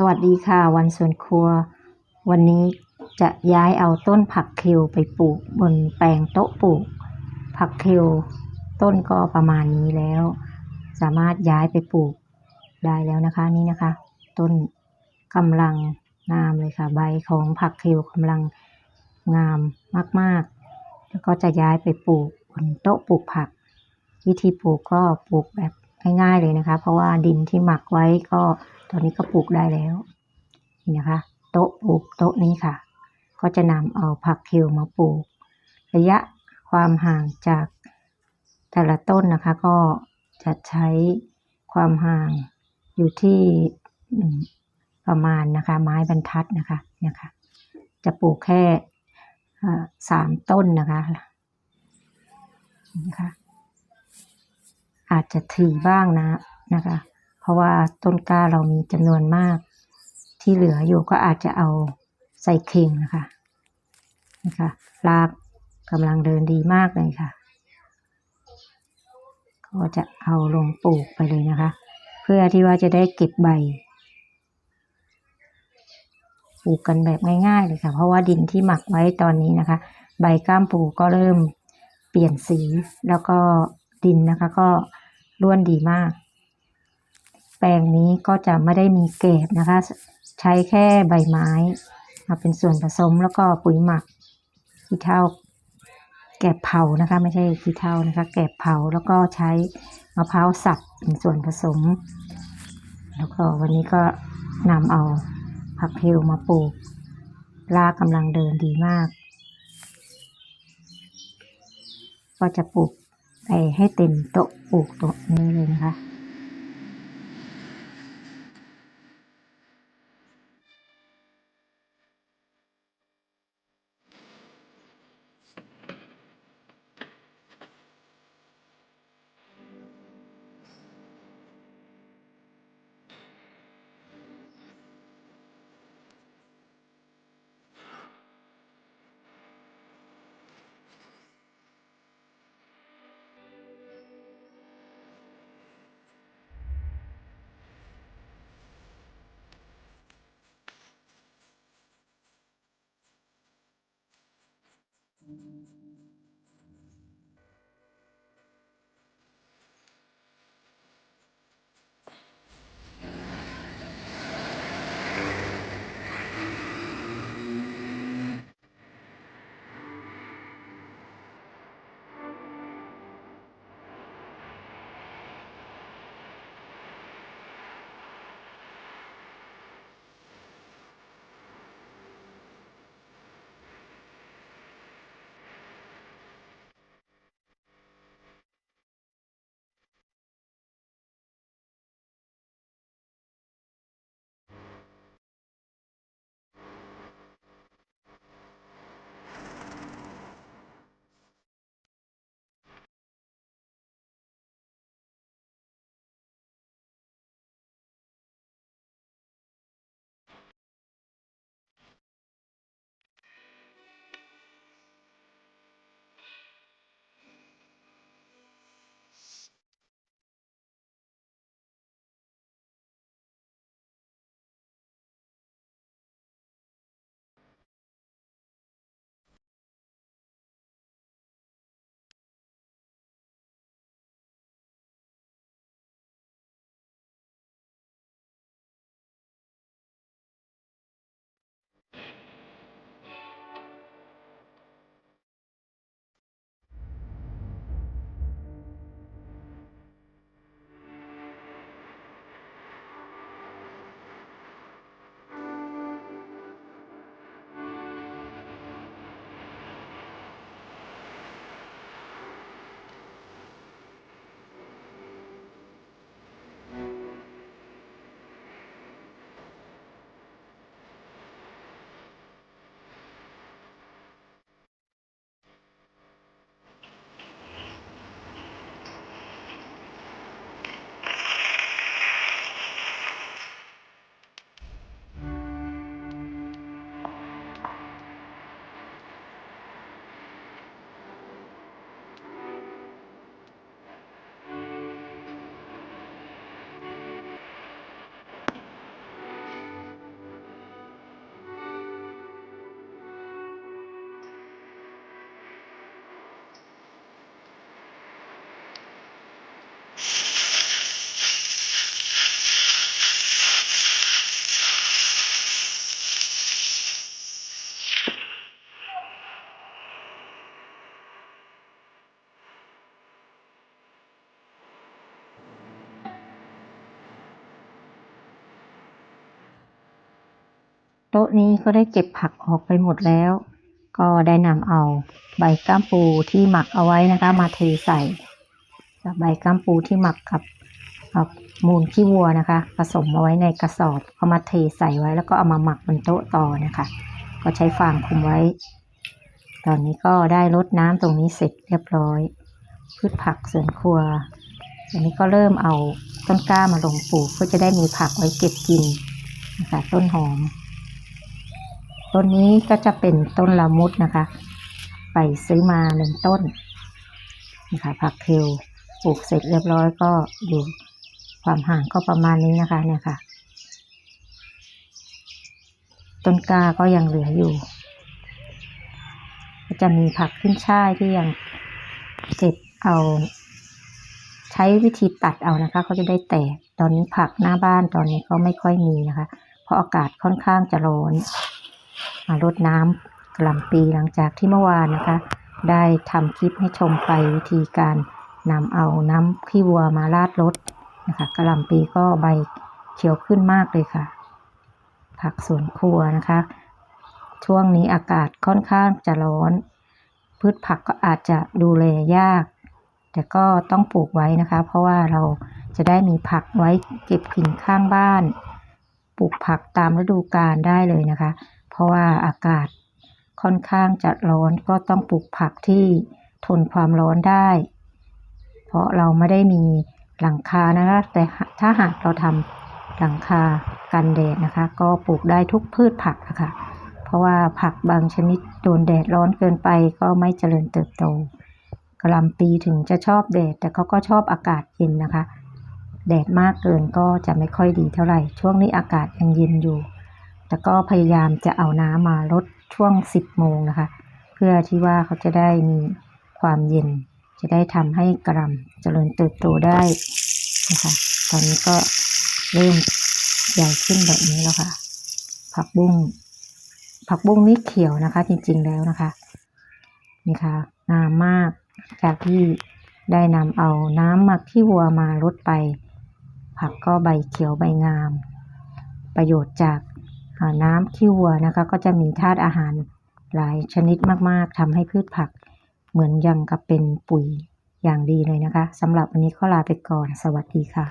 สวัสดีค่ะ วันสวนครัว วันนี้จะย้ายเอาต้นผักเคลไปปลูกบนแปลงโต๊ะปลูก ผักเคลต้นก็ประมาณนี้แล้ว สามารถย้ายไปปลูกได้แล้วนะคะนี่นะคะ ต้นกำลังงามเลยค่ะ ใบของผักเคลกำลังงามมากๆ แล้วก็จะย้ายไปปลูกบนโต๊ะปลูกผัก วิธีปลูกก็ปลูกแบบ ง่ายๆเลยนะคะ เพราะว่าดินที่หมักไว้ก็ตอนนี้ก็ปลูกได้แล้วนี่นะคะ โต๊ะปลูกโต๊ะนี้ค่ะ ก็จะนำเอาผักเคลมาปลูก ระยะความห่างจากแต่ละต้นนะคะ ก็จะใช้ความห่างอยู่ที่หนึ่งประมาณนะคะ ไม้บรรทัดนะคะเนี่ยค่ะจะปลูกแค่สามต้นนะคะนะคะ อาจจะถือบ้างนะนะคะ เพราะว่าต้นกล้าเรามีจำนวนมาก ที่เหลืออยู่ก็อาจจะเอาใส่เข่งนะคะนะคะรากกำลังเดินดีมากเลยค่ะ ก็จะเอาลงปลูกไปเลยนะคะ เพื่อที่ว่าจะได้เก็บใบปลูกกันแบบง่ายๆเลยค่ะ เพราะว่าดินที่หมักไว้ตอนนี้นะคะ ใบก้ามปูก็เริ่มเปลี่ยนสีแล้วก็ดินนะคะก็ ร่วนดีมาก แปลงนี้ก็จะไม่ได้มีเกบนะคะ ใช้แค่ใบไม้มาเป็นส่วนผสมแล้วก็ปุ๋ยหมักขี้เถ้าแกบเผานะคะ ไม่ใช่ขี้เถ้านะคะ แกบเผาแล้วก็ใช้มะพร้าวสับเป็นส่วนผสม แล้วก็วันนี้ก็นำเอาผักเพลมาปลูกรากกำลังเดินดีมาก ก็จะปลูก ไปให้เต็มโต๊ะปลูกโต๊ะนี้เลยนะคะ โต๊ะนี้ก็ได้เก็บผักออกไปหมดแล้ว ก็ได้นำเอาใบก้ามปูที่หมักเอาไว้นะคะมาเทใส่ใบก้ามปูที่หมักกับมูลขี้วัวนะคะ ผสมเอาไว้ในกระสอบเอามาเทใส่ไว้แล้วก็เอามาหมักบนโต๊ะต่อนะคะ ก็ใช้ฟางคุมไว้ ตอนนี้ก็ได้รดน้ำตรงนี้เสร็จเรียบร้อย พืชผักสวนครัวอันนี้ก็เริ่มเอาต้นกล้ามาลงปลูกเพื่อจะได้มีผักไว้เก็บกินนะคะต้นหอม ต้นนี้ก็จะเป็นต้นละมุดนะคะ ไปซื้อมาหนึ่งต้นนะคะผักเคลปลูกเสร็จเรียบร้อยก็อยู่ความห่างก็ประมาณนี้นะคะเนี่ยค่ะ ต้นกล้าก็ยังเหลืออยู่ จะมีผักขึ้นช่ายที่ยังเก็บเอา ใช้วิธีตัดเอานะคะเขาจะได้แตกตอนนี้ผักหน้าบ้านตอนนี้ก็ไม่ค่อยมีนะคะ เพราะอากาศค่อนข้างจะร้อน รดน้ำกระล่ำปีหลังจากที่เมื่อวานนะคะ ได้ทำคลิปให้ชมไปวิธีการนำเอาน้ำขี้วัวมาราดรถนะคะกระล่ำปีก็ใบเขียวขึ้นมากเลยค่ะ ผักสวนครัวนะคะ ช่วงนี้อากาศค่อนข้างจะร้อน พืชผักก็อาจจะดูแลยาก แต่ก็ต้องปลูกไว้นะคะ เพราะว่าเราจะได้มีผักไว้เก็บกินข้างบ้าน ปลูกผักตามฤดูกาลได้เลยนะคะ ราะว่าอากาศค่อนข้างจะร้อนก็ต้องปลูกผักที่ทนความร้อนได้ เพราะเราไม่ได้มีหลังคานะคะ แต่ถ้าหากเราทำหลังคากันแดดนะคะ ก็ปลูกได้ทุกพืชผักอะค่ะ เพราะว่าผักบางชนิดโดนแดดร้อนเกินไปก็ไม่เจริญเติบโตกระหลำปีถึงจะชอบแดด แต่เขาก็ชอบอากาศเย็นนะคะ แดดมากเกินก็จะไม่ค่อยดีเท่าไหร่ ช่วงนี้อากาศยังเย็นอยู่ แต่ก็พยายามจะเอาน้ำมาลดช่วง 10 โมงนะคะ เพื่อที่ว่าเขาจะได้มีความเย็น จะได้ทำให้กระหลำเจริญเติบโตได้นะคะ ตอนนี้ก็เริ่มใหญ่ขึ้นแบบนี้แล้วค่ะ ผักบุ้งผักบุ้งนี่เขียวนะคะ จริงๆแล้วนะคะนี่ค่ะงามมากจากที่ได้นำเอาน้ำหมักที่วัวมาลดไป ผักก็ใบเขียวใบงาม ประโยชน์จาก น้ำขี้วัวนะคะก็จะมีธาตุอาหารหลายชนิดมากๆทำให้พืชผักเหมือนยังกับเป็นปุ๋ยอย่างดีเลยนะคะสำหรับวันนี้ก็ลาไปก่อน สวัสดีค่ะ